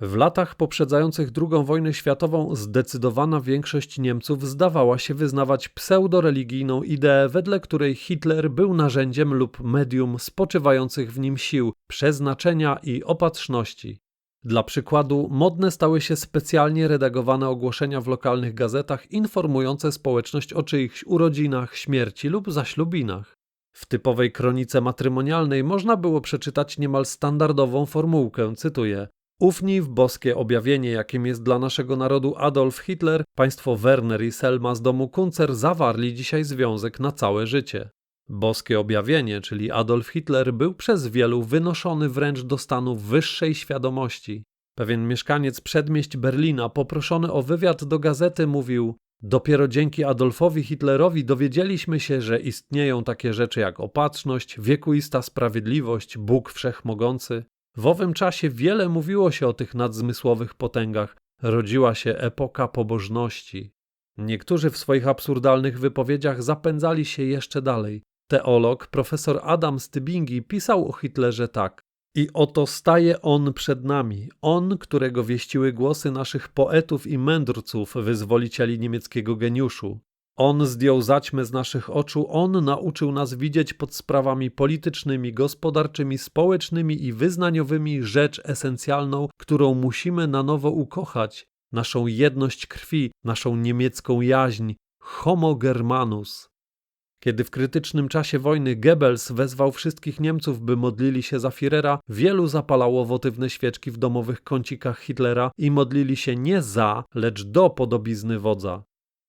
W latach poprzedzających II wojnę światową zdecydowana większość Niemców zdawała się wyznawać pseudoreligijną ideę, wedle której Hitler był narzędziem lub medium spoczywających w nim sił, przeznaczenia i opatrzności. Dla przykładu, modne stały się specjalnie redagowane ogłoszenia w lokalnych gazetach informujące społeczność o czyichś urodzinach, śmierci lub zaślubinach. W typowej kronice matrymonialnej można było przeczytać niemal standardową formułkę, cytuję: Ufnij w boskie objawienie, jakim jest dla naszego narodu Adolf Hitler, państwo Werner i Selma z domu Kuncer zawarli dzisiaj związek na całe życie. Boskie objawienie, czyli Adolf Hitler, był przez wielu wynoszony wręcz do stanu wyższej świadomości. Pewien mieszkaniec przedmieść Berlina, poproszony o wywiad do gazety, mówił: Dopiero dzięki Adolfowi Hitlerowi dowiedzieliśmy się, że istnieją takie rzeczy jak opatrzność, wiekuista sprawiedliwość, Bóg wszechmogący. W owym czasie wiele mówiło się o tych nadzmysłowych potęgach. Rodziła się epoka pobożności. Niektórzy w swoich absurdalnych wypowiedziach zapędzali się jeszcze dalej. Teolog profesor Adam Stybingi pisał o Hitlerze tak. I oto staje on przed nami, on, którego wieściły głosy naszych poetów i mędrców, wyzwolicieli niemieckiego geniuszu. On zdjął zaćmę z naszych oczu, on nauczył nas widzieć pod sprawami politycznymi, gospodarczymi, społecznymi i wyznaniowymi rzecz esencjalną, którą musimy na nowo ukochać naszą jedność krwi, naszą niemiecką jaźń, homo germanus. Kiedy w krytycznym czasie wojny Goebbels wezwał wszystkich Niemców, by modlili się za Führera, wielu zapalało wotywne świeczki w domowych kącikach Hitlera i modlili się nie za, lecz do podobizny wodza.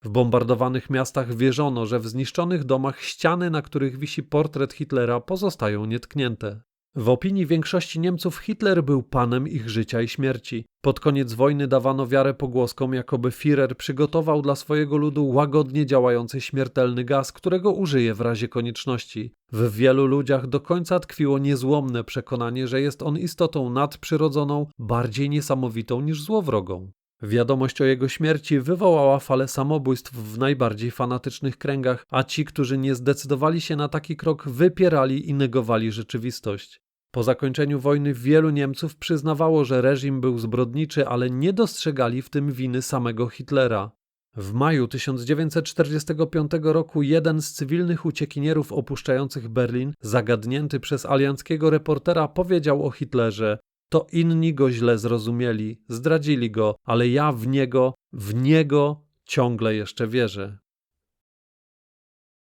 W bombardowanych miastach wierzono, że w zniszczonych domach ściany, na których wisi portret Hitlera, pozostają nietknięte. W opinii większości Niemców Hitler był panem ich życia i śmierci. Pod koniec wojny dawano wiarę pogłoskom, jakoby Führer przygotował dla swojego ludu łagodnie działający śmiertelny gaz, którego użyje w razie konieczności. W wielu ludziach do końca tkwiło niezłomne przekonanie, że jest on istotą nadprzyrodzoną, bardziej niesamowitą niż złowrogą. Wiadomość o jego śmierci wywołała falę samobójstw w najbardziej fanatycznych kręgach, a ci, którzy nie zdecydowali się na taki krok, wypierali i negowali rzeczywistość. Po zakończeniu wojny wielu Niemców przyznawało, że reżim był zbrodniczy, ale nie dostrzegali w tym winy samego Hitlera. W maju 1945 roku jeden z cywilnych uciekinierów opuszczających Berlin, zagadnięty przez alianckiego reportera, powiedział o Hitlerze: To inni go źle zrozumieli, zdradzili go, ale ja w niego, w niego ciągle jeszcze wierzę.